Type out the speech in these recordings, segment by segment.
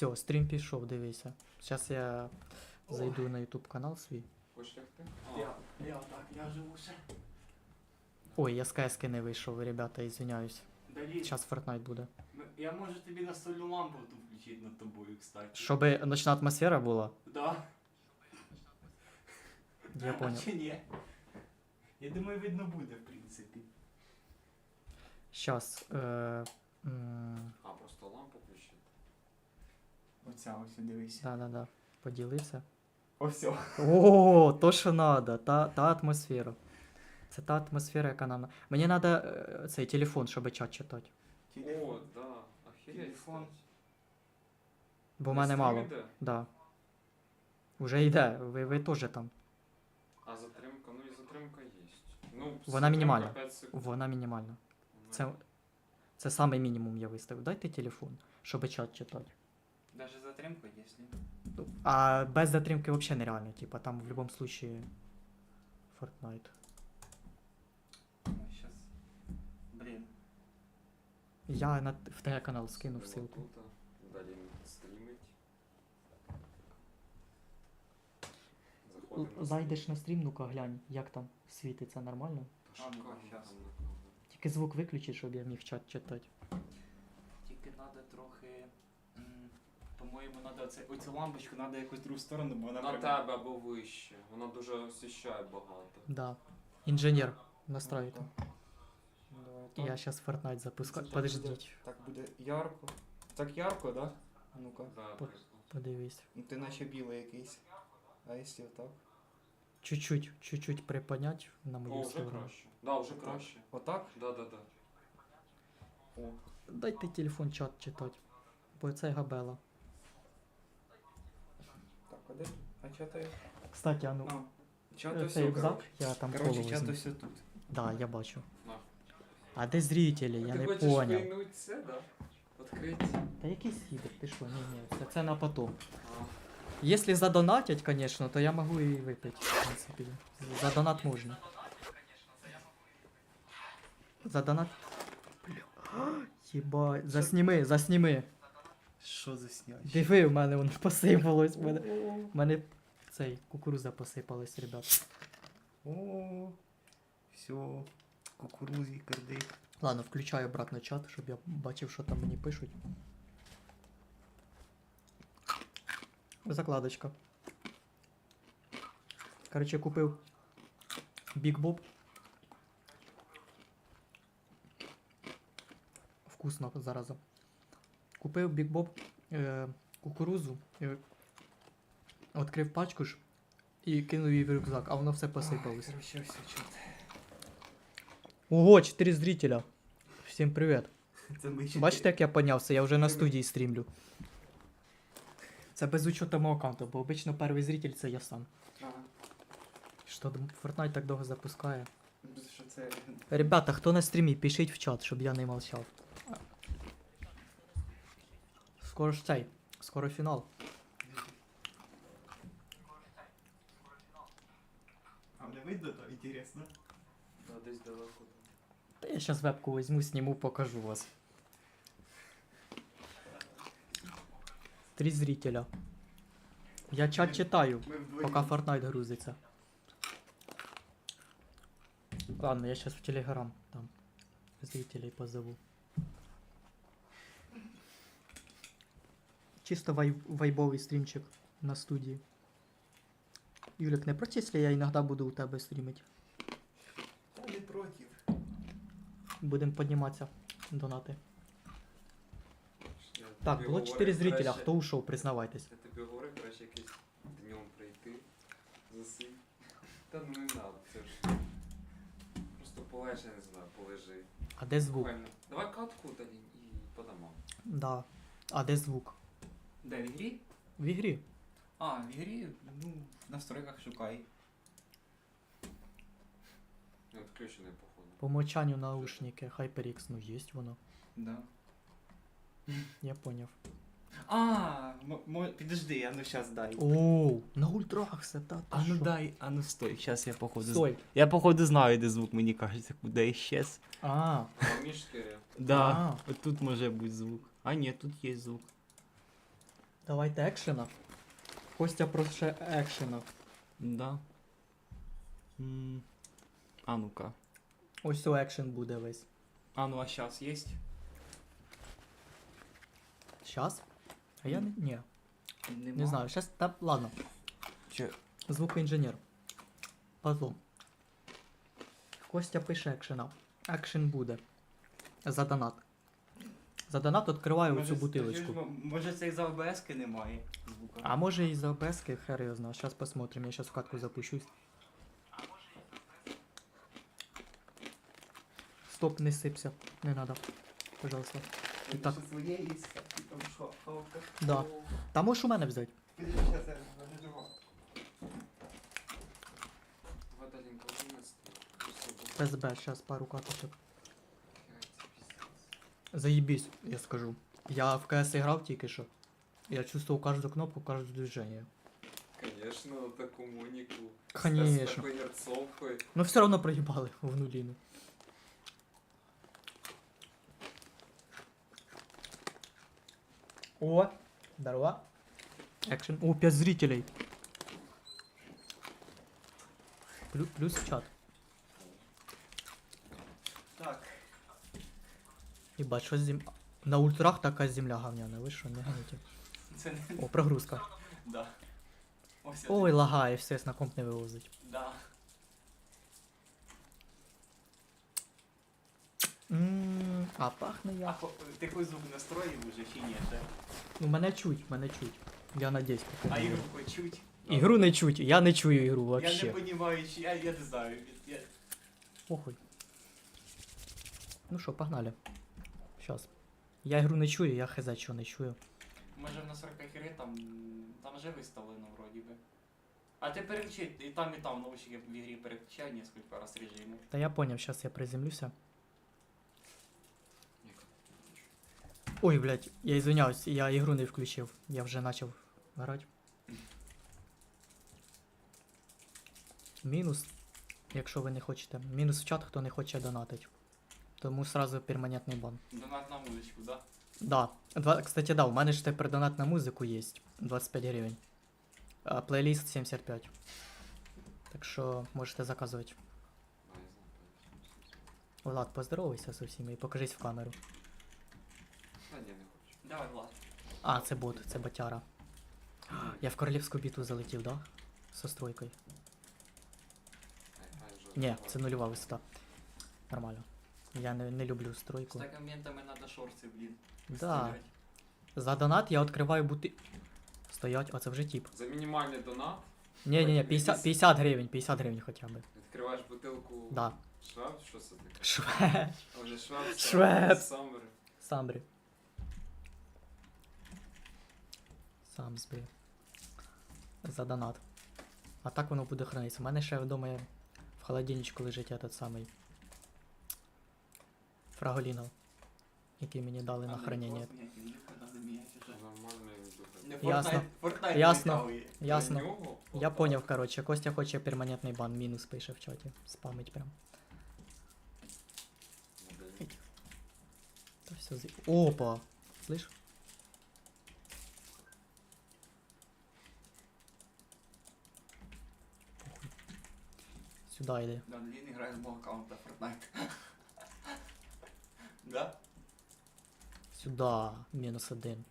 Все, стрім пішов, дивися. Зараз я зайду на YouTube канал свій. Хочеш лягти? Я, я так, я живу ще. Ой, я з КСК не вийшов, ребята, извиняюсь. Далі. Зараз Fortnite буде. М- Я можу тобі настольну лампу тут включити над тобою, кстати. Щоб ночна атмосфера була, Да? я понял. Чи ні? Я думаю, видно буде, в принципі. Щас. Е, м, А, просто лампу включити. Оця ось дивися. да, да, да. Поділився. Ось. О, то що надо, та, та атмосфера. Це та атмосфера, яка нам. на- Мені треба цей телефон, щоб чат читати. О, да. Охереть. Телефон. Бо в мене мало. іде? Да. Уже йде, ви, ви теж там. А затримка, ну і затримка є. Ну, Вона мінімальна. 5 секунд. Вона мінімальна. Це, це саме мінімум я виставив. Дайте телефон, щоб чат читати. Даже затримка. Ну, А без затримки взагалі нереально. Типа там в будь-якому случае Fortnite. Сейчас. Блін. Я на, в тебе канал скинув ссылку. тут, Далі стрімить. Заходимо. на Зайдеш на стрім, ну-ка глянь, як там світиться нормально. А, ну, щас. Тільки звук виключи, щоб я міг чат читати. Тільки треба трохи. По-моєму, треба оце, оцю лампочку треба якусь другу сторону, бо вона На прям- тебе або вище. Вона дуже освіщає багато. Да. Інженер настроїти. Давай, так, Я зараз Fortnite запускаю. Це так буде. Подождіть, так буде ярко. Так ярко, да? А Ну-ка. Да, По- прикольно. подивись. Ну ти наче білий якийсь. А якщо так? Чуть-чуть, чуть-чуть припонять на О, мою вже сторону. краще. Да, вже краще. Отак? Да, да, да. О. Дайте телефон чат читати. Бо це габела. Так, а? А чата? Кстати, а ну. А, чат е, ось Цей рюкзак, коротше. я там коло Коротше, чат візьму. ось тут. Да, я бачу. На. А де зрителі? Я Ти не хочеш поняв. пийнуть це, да? Відкрити. Та який сібер, ти що? Ні, ні, це, це на потом. А, Если задонатять, конечно, то я могу и выпить, в принципе. За донат можно. За донат... Бля. Єбать, засніми, засніми. Що за сняч? Диви, в мене воно посипалось. В мене, в мене цей кукуруза посипалась, ребят. О, все. Кукурузі, кирдик. Ладно, включаю обратно чат, щоб я бачив, що там мені пишуть. Закладочка. Короче, купив Big Bob. Вкусно зараза. Купив Bob е, кукурузу, е, відкрив пачку ж і кинув її в рюкзак, а воно все посипалось. Короче, все чат. Ого, 4 зрителя. Всім привіт. Це ми Бачите, як я піднявся, я вже на студії стрімлю. Це без учету мого аккаунту, бо обично перший зритель це я сам. Ага. Що Fortnite так довго запускає. Що це? Ребята, хто на стрімі, пишіть в чат, щоб я не мовчав. Скоро ж цей. Скоро фінал. А не видно то інтересно? да, десь далеко. Та я зараз вебку візьму, зніму, покажу вас. Три зрителя. Я чат читаю. Ми вдвоєм. Пока Fortnite грузится. Ладно, я сейчас в Телеграм там зрителей позову. Чисто вай вайбовий стрімчик на студії. Юлік, не проти, якщо я іноді буду у тебе стрімити? Та не проти. Будемо підніматися. Донати. Я Так, було говорю, 4 зрителя. краще- Хто ушов, признавайтесь. Я тобі говорю, краще якийсь днем прийти, засидь. Та ну не надо, це ж. Просто полежи, я не знаю, полежи. А де звук? Давай катку далі і по домам. Да. А де звук? Де в ігрі? В ігрі. А, в ігрі, ну, в настройках шукай. Не відключений, походу. По мовчанню наушники. HyperX, ну есть воно. Да. Я поняв. А, м- мо- підожди, а ну щас дай. Оу, на ультрах все, та, та А ну що? дай, а ну стой, щас я походу. з- Стой. Я походу знаю, де звук, мені кажеться, куди іщез. А, А між 4. Да, А. от тут може бути звук. А ні, тут є звук. Давайте екшена. Костя проше екшена. Да. М, А ну-ка. Ось у екшен буде весь. А ну а сейчас есть? Щас? А я не. Ні. Нема. Не знаю. Щас. Та ладно. Чи... Звукоінженер. Потом. Костя пише екшена. Екшен буде. За донат. За донат відкриваю скажи, бутилочку. Може це із АБС-ки немає звука. А може і за ОБСки, хер його знає. Сейчас посмотрим, я сейчас в катку запущусь. Стоп, не сипся. Не надо. Пожалуйста. І так. там? Да. Та можеш у мене взяти. Водаленька 11. ПСБ, сейчас пару каточок. Заебись, я скажу. Я в КС играл тільки що. Я чувствовал каждую кнопку, каждое движение. Конечно, на таку моніку. Конечно. такою герцовкою. Но все равно проебали в нулину. О, здорово. Экшен. О, 5 зрителей. Плюс, плюс в чат. Так. Ебать, що зем... На ультрах така земля говняна, ви що, не ганите? Це не. О, прогрузка. Да. Ось Ой, лагає, все на комп не вивозить. Да. Ммм, а пахне А я. хо- ти хоч звук настроїв уже чи ні? ще? Ну мене чуть, мене чуть. Я надіюсь, поки А не ігру буде. хоч чуть? Ігру не чуть, я не чую ігру Я вообще. не розумію, чи я, я не знаю. Я... Похуй. Ну що, погнали. Щас. Я ігру не чую, я хз що не чую. Може на 40 ігри там, там вже виставлено вроді би. А ти переключи, і там, і там наушники в ігрі переключай несколько раз режиму. Та я поняв, щас я приземлюся. Ой, блядь, я извиняюсь, я ігру не включив. Я вже почав грати. Мінус, якщо ви не хочете. Мінус в чат, хто не хоче донатить. Тому сразу перманентний бан. Донат на музичку, да? Да. Два, кстати, да, у мене ж тепер донат на музику є. 25 гривень. А плейліст 75. Так що можете заказувати. А, Влад, поздоровайся з усіма і покажись в камеру. Та ні, не хочу. Давай, Влад. А, це бот, це ботяра. Я в королівську битву залетів, да? Со стройкою. Ні, це нульова висота. Нормально. Я не, не люблю З стройку. такими моментами треба шорти, блін. Да. За донат я відкриваю бути. Стоять, а це вже тип. За мінімальний донат Ні, ні, ні, 50, 50 гривень, 50 гривень хоча б. відкриваєш бутилку Да. Шваб, що це таке? Шве. А вже Шваб, Шваб. Самбер. Самбрі. Сам. За донат. А так воно буде хранитися. У мене ще вдома є в холодильничку лежить этот самий. Фраголінов. Який мені дали на хранення. Ясно. Ясно. Ясно. Я поняв, короче, Костя хоче перманентний бан, мінус пише в чаті. Спамить прям. Та все з... Опа! Слышь? Сюда йди. Да, він грає з мого аккаунта Fortnite. Да? Сюда. Мінус один.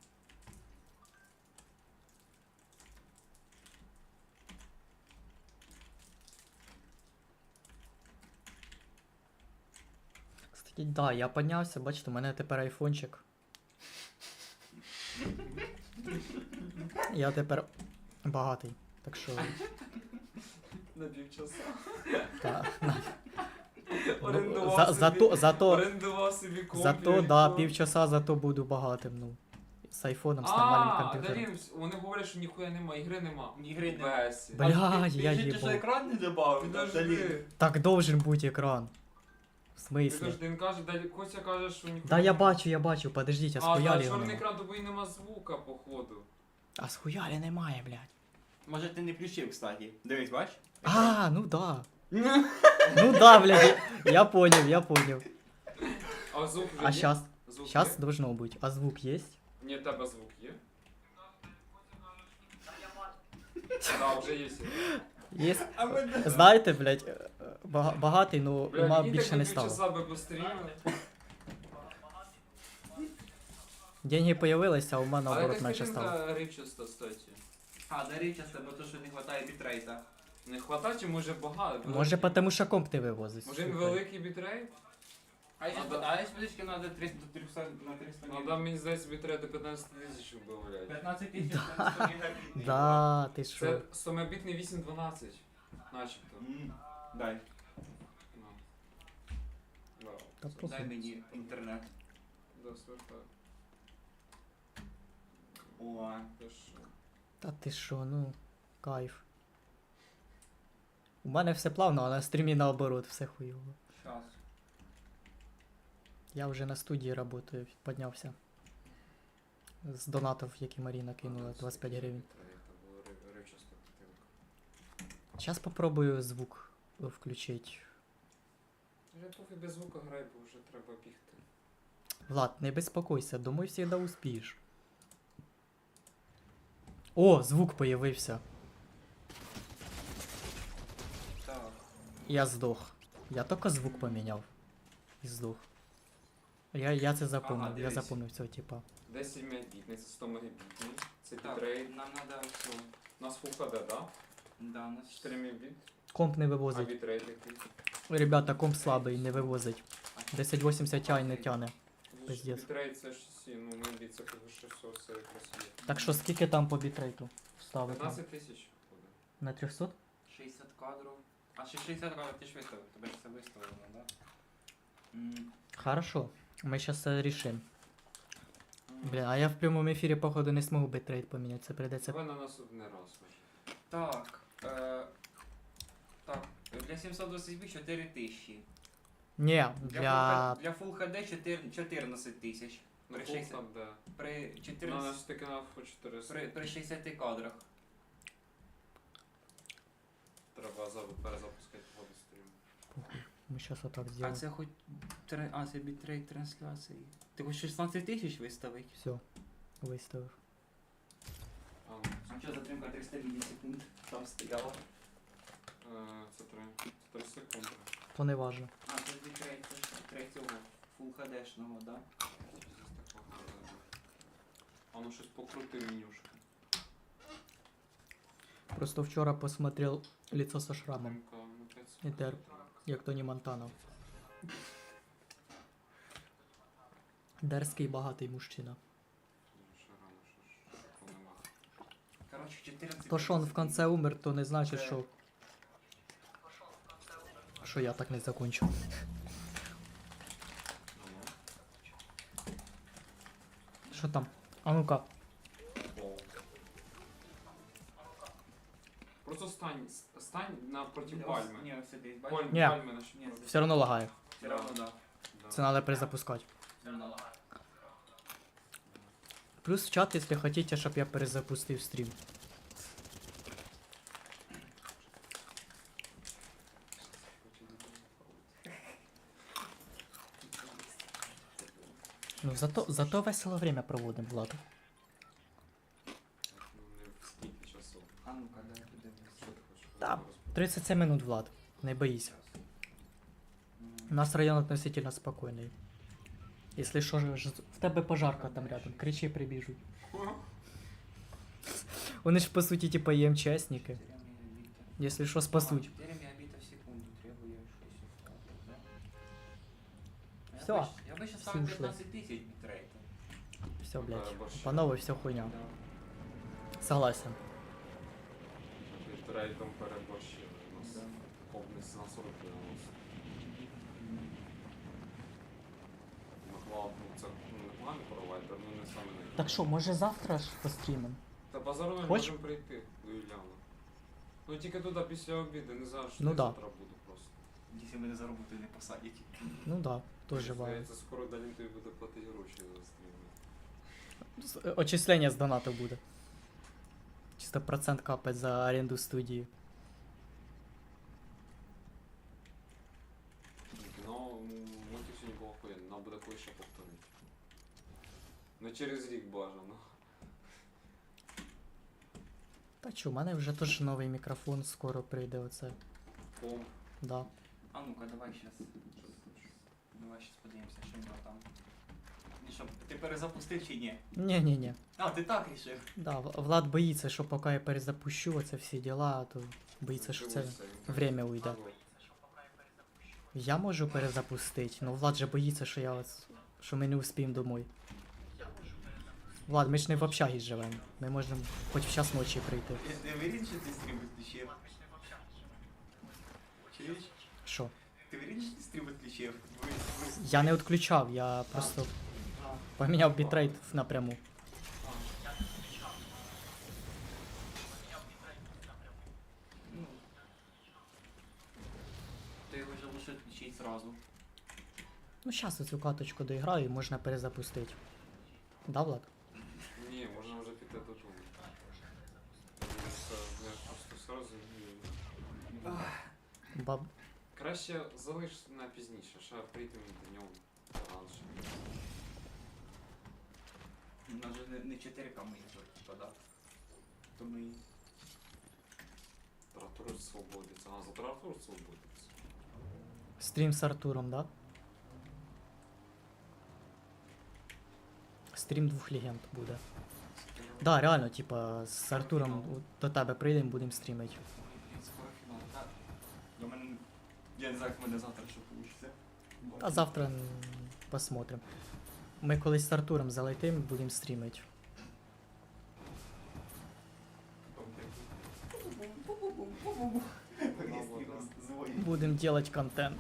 Кстати, да, я піднявся, бачите, у мене тепер айфончик. Я тепер багатий. Так що. На півчаса. Та, на- Орендував за, собі- зато, зато, Орендував собі комп. зато, да, півчаса зато буду багатим, ну. З айфоном, з нормальним А, комп'ютером. Дарін, вони говорять, що ніхуя нема, ігри нема. Ігри нема. Бесі. Бля, я ти що їбав. екран не добавив? Підожди. Так должен бути екран. В смислі? Підожди, він каже, Далі Костя каже, що ніхуя Да я нема. бачу, я бачу, подождіть, а А, схуялі да, його чорний нема. екран, тобі і нема звука, походу. А схуялі немає, блядь. Може ти не включив, кстати. Дивись, бач? А, ну да. Ну да, блядь, я- понял, я понял. А звук вже А є? щас, Звук щас є? должно бути. А звук есть? Ні, в тебе звук є. Да, вже є. Є. А ми Знаєте, блядь, е, бага- багатий, ну Бля, ума мені більше так не стало. півчаса би постріляли. Деньги появилися, а ума наоборот менше стало. рівчаста статі. А, дари часто, бо то, що не вистачає бітрейта. Не хватає, чи може багато? Може, тому що комп ти вивозиш. Може він слухай. великий бітрейт? А якщо А, да. а надо 300 до 300 на 300 Ну там мені здається бітрейт до 15 тисяч вбавляють. 15 тисяч на 100 мегабіт. Да, ти що? Це 100-мегабітний 812. Начебто. М, Дай, Ну. Да. Та дай мені інтернет. Да, звертаю. О? Та ти що, ну, кайф. У мене все плавно, а на стрімі наоборот, все хуйово. щас. Я вже на студії працюю, піднявся. З донатів, які Маріна кинула, 25 гривень. Зараз попробую звук включити. Вже поки без звука грай, бо вже треба бігти. Влад, не безпокойся, думаю, завжди успієш. О, звук появився. Так. Я здох. Я тільки звук поміняв. І здох. Я, я це запомнив, я дивись. запомнив цього типа. 10 мегабітний, це 100 мегабітний. Це Так, нам надо все. У нас Full HD, да? Да, у нас 4 мегабіт. Комп не А вивозить. бітрейт який? Ребята, комп слабий, не вивозить. 1080 Ti не тяне. Пиздец. Бітрейт це 6, ну мегабіт це коли 600, це якраз є. Так що скільки там по бітрейту ставити? 15 тисяч буде. На 300? 60 кадрів. А ще 60 кадрів ти ж виставив, тебе ж це виставлено, да? М, Хорошо. Мы сейчас решим. м. Блин, а я в прямом эфире, походу, не смогу битрейт поменять. Це придеться. Давай на наступний раз. може. Так. Е, так, для 720 4 тисячі. Не, Для, для... Full, для Full HD 4, 14 тисяч. На При Full 60, HD. при, Ну, 14, наш таки на Full 400. при, при 60 кадрах. Треба за- перезапускати воду стрім. Мы сейчас вот так А сделаем. це хоч... тре- А, це бітрейт трансляції. Ти хоч 16 тисяч виставить? Все. Выставив. А, ну, А що затримка 300 мілісекунд там стояла? е, Це 3, це 3 секунди. То не важно. А, це ж бітрейт цього Full HD-шного, да? Щось такого. А ну щось покрути менюшки. Просто вчора посмотрел лицо со шрамом, І як Тоні Монтана. Дерзкий багатий мужчина. Що ж, такого нема. Короче, 14 То, що он в конце умер, то не значить, що. Що я так не закончу. Що там? А ну-ка. Стань пальми. Ні, ось сидить? Ні. Пальми наші. Ні, Все одно лагає. Все равно, да. Да. Це треба перезапускати. Ну, Плюс в чат, якщо хочете, щоб я перезапустив стрім. Ну, зато, зато весело время проводимо, Влад. 37 минут, Влад. Не боїся. У нас район относительно спокійний. Якщо що, ж- ж- в тебе пожарка там рядом, кричи, прибіжуть. Вони ж по суті типа ЄМЧСники. 4 мегабита. Якщо що, спасуть. 4 мегабита в секунду требую щось. так, да? Я Всё. бы щ- Я бы сейчас Всі ставил ушли. 15 тысяч битрейта. Все, блядь. борщ. Панове, все хуйня. Да. Согласен. Ти трейдом переборщили. Нас Да. на 40 90. Маклауд, ну це ну, непоганий провайдер, ну не саме найкращий. Так що, може завтра ж пострімим? Та базару не Хоч? можемо прийти до Юліана. Ну тільки туди після обіду, не знаю, що Ну я да. завтра буду просто. Якщо мене за роботу не посадять. Ну да, теж варто. Здається, скоро Далін тобі буде платити гроші за стріми. Очислення з донату буде. Чисто процент капать за оренду студії. Ну, мультик сьогодні було охуєнно, нам буде кое-що повторити. Ну через рік бажано. Та Та чу, у мене вже теж новий мікрофон скоро прийде оце. Комп. Да. А ну-ка, давай щас. Давай щас подивимося, що в нього там. І що, ти перезапустив чи ні? Ні-ні-ні. А, ти так рішив. Да, В- Влад боїться, що поки я перезапущу оце всі діла, то боїться, що це время уйде. Я можу перезапустити, але Влад же боїться, що я ось- що ми не успіємо домой. Влад, ми ж не в общагі живемо. Ми можемо хоч в час ночі прийти. Ти вирін, що ти стрім відключив? Чуєш? Що? Ти вирін, що ти стрім відключив? Ви- ви- Я не відключав, я просто А, поміняв бітрейт напряму. а. Ну. Ти його вже лучше відключить зразу. Ну, зараз цю каточку доіграю і можна перезапустити. Да, Влад? Ні, можна вже піти додому. Це не просто сразу. ні. Баб... Краще залиш на пізніше, ще прийдемо днем раніше. У нас же не, не 4К монітор, типа, да? То ми... Температура свободиться. А, за температура свободиться. Стрім з Артуром, да? Стрім двох легенд буде. Да, реально, типа, з Артуром у- до тебе прийдемо, будемо стрімити. Блін, скоро фінал, так? До мене... Я не знаю, як в мене завтра що вийде. А завтра м, посмотрим. Ми колись з Артуром залетим, будемо стрімити. Будемо робити контент.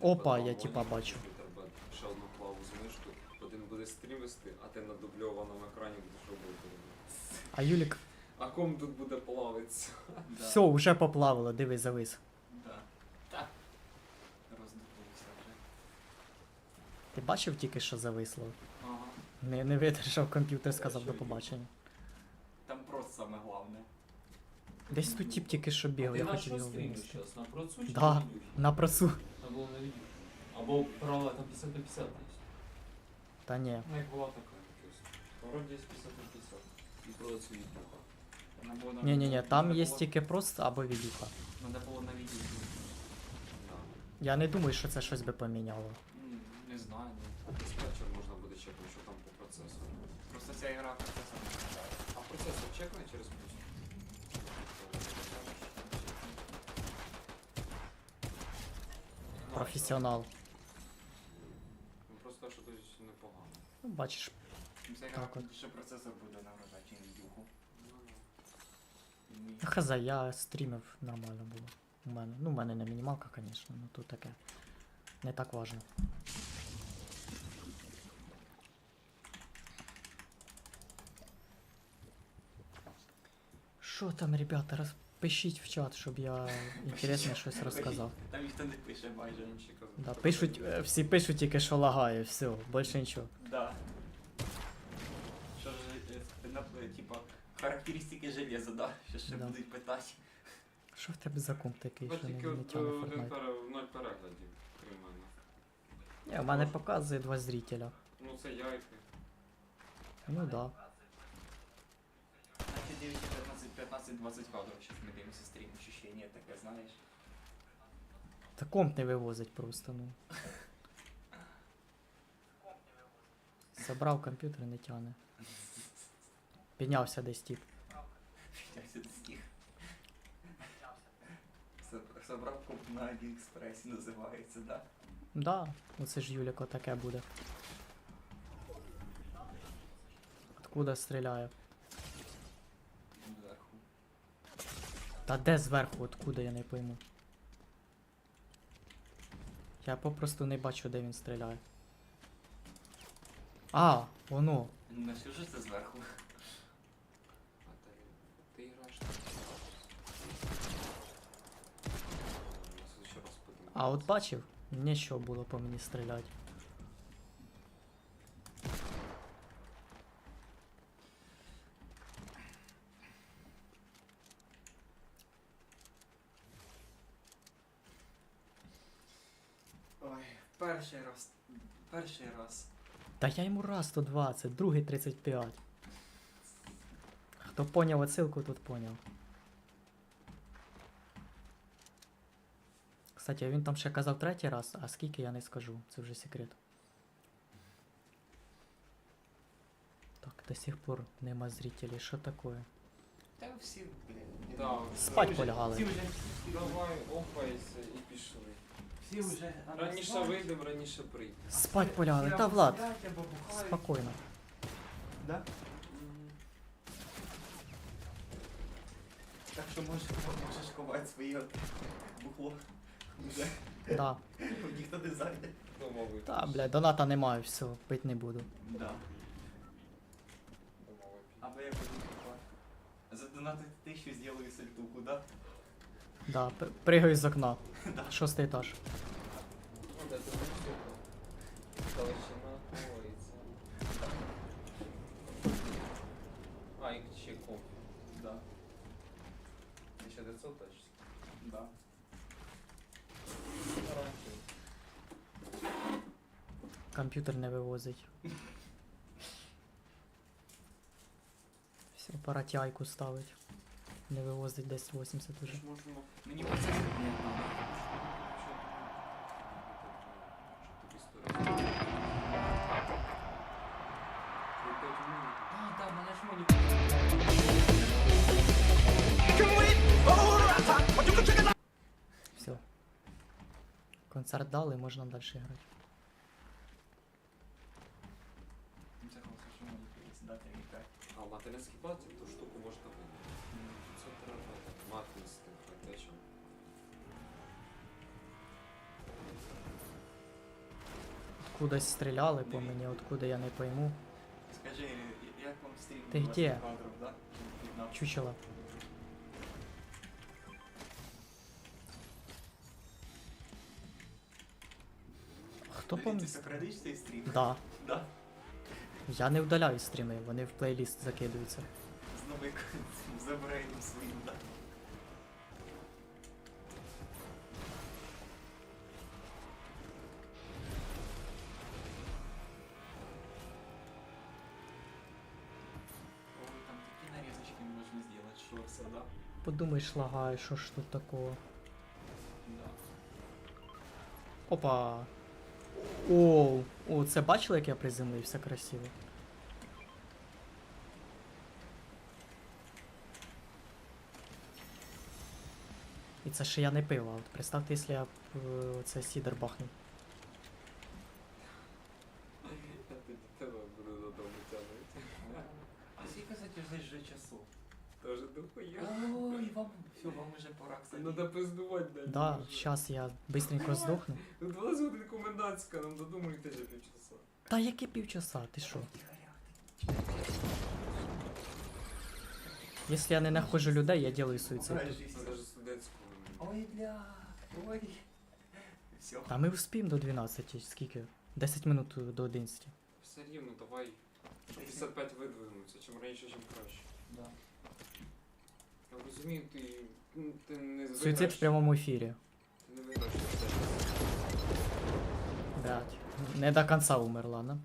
Опа, я типа бачу. Ще одну клаву з мишку. Один буде стрімити, а ти на дубльованому екрані будеш робити. А Юлік, А ком тут буде плавитися? все, вже поплавило, диви, завис. Да. Так. Роздивився вже. Ти бачив тільки, що зависло? Ага. Не, не видержав комп'ютер, сказав до побачення. Там просто саме головне. Десь тут тіп тільки що бігав, я хотів його винести. На процу чи Да. на просу. Або на відюші. Або права там 50 на 50 є. Та ні. Ну як була така якась. Вроді є 50 на 50. І продавці відюха. Вона Ні, ні, ні, там є тільки просто або відюха. Надо було на відео. Я не думаю, що це щось би поміняло. Не знаю. Диспетчер можна буде чекнути, що там по процесору. Просто ця ігра процесор не виглядає. А процесор чекне через путь? Професіонал. Ну просто що тут непогано. Ну, бачиш, Ця ігра Так от. ще процесор буде нагружати, відюху. Ну, хз, я стрімив нормально було. У мене. Ну, у мене не мінімалка, звісно, ну тут таке. Не так важно. Що там, ребята, розпишіть в чат, щоб я інтересне щось розказав. Там ніхто не пише майже. Янчика Да, пишуть, е, всі пишуть тільки, що лагає, все, більше нічого. Да. Що ж, е, на- е, типа, характеристики железа, да? Що ще Да. будуть питати. Що в тебе за комп такий, що не, тільки не тягне один Fortnite? пере- ноль переглядів, крім мене. Ні, у мене показує два зрителя. Ну це яйки. Ну да. На 9, 15, 15, 20 кадрів зараз ми дивимося стрім, ощущення таке, знаєш. Та комп не вивозить просто, ну. Забрав комп'ютер, не тягне. Піднявся десь тип. Піднявся до стіг. Собрав комп на Аліекспресі, називається, да? Да, ну це ж Юліко таке буде. Откуда стріляє? Та де зверху, откуда я не пойму. Я попросту не бачу, де він стріляє. А, воно. Ну, ж це зверху? А ти, ти граєш так. А от бачив? Нічого було по мені стріляти. Ой, перший раз. Та я йому раз 120, другий 35. Хто поняв отсилку, тут поняв. Кстати, він там ще казав третій раз, а скільки я не скажу, це вже секрет. Так, до сих пор нема зрителей, що таке? Та всі, блін. Да, Спать Всі полягали. вже, Давай, опайся і пішли. Всі вже. Раніше вийдемо, раніше прийдемо. Спать полягали, та Влад, спокійно. Да? Так що можеш, можеш ховати своє бухло. Вже Да. ніхто не зайде. Домовий. Та, бля, доната немає, все, пить не буду. Да. Домовий. Або я буду ховати. За донатити тисячу зроблю сальтуху, да? Да, п- пригаю з окна. Шостий етаж. Ну. А, і ще кофе. Да. 1900 точно. Да. Комп'ютер не вивозить. Все, пора тяйку ставить. Не вивозить десь 80 уже. Ж можна Мені по це не надо. А, да, мене ж моніка. Все. Концерт дали, можна далі грати. Це хорошо, що моніка є, дати віка. А материнський плат, ту штуку можна вибрати. Мати з тим хайтечем. Кудись стріляли по мені, откуда я не пойму. Скажи, як вам стрім? Ти 20 где? да? Чи 15? Чучело. Хто Ти пом... сохраниш цей стрім? Да. Да. Я не вдаляю стріми, вони в плейліст закидуються. З новим забрейдом своїм, да. Ой, там такі нарезочки можна зробити, шорса, да? Подумаєш, лагає, що ж тут такого. Да. Опа. Оу, о, це бачили, як я приземлився красиво? І це ще я не пив, а от представте, якщо я б е, це сідер бахнув. Тебе буду додому тягнути. А скільки задержать вже часу? Тоже дохуя. Ой, вам, все, вам уже пора, кстати. Надо пиздувати далі. Да, щас я бистренько здохну. Ну 20 годин комендантська, нам додому йти за півчаса. Та яке півчаса, ти що? Якщо я не знаходжу людей, я делаю суїцид. Ой, бля, ой. Все. Та ми вспіємо до 12, скільки? 10 минут до 11. Все рівно, давай 55 видвинуться, чим раніше, чим краще. Да. Я розумію, ти, ну, ти не Суїцид виграєш- в прямому ефірі. Ти не виграєш. Блять. Не до конца умерла, да?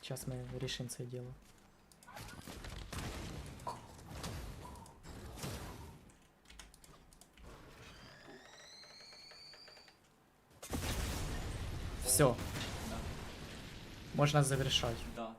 Сейчас мы решим це дело. Все, Да. можна завершать. Да.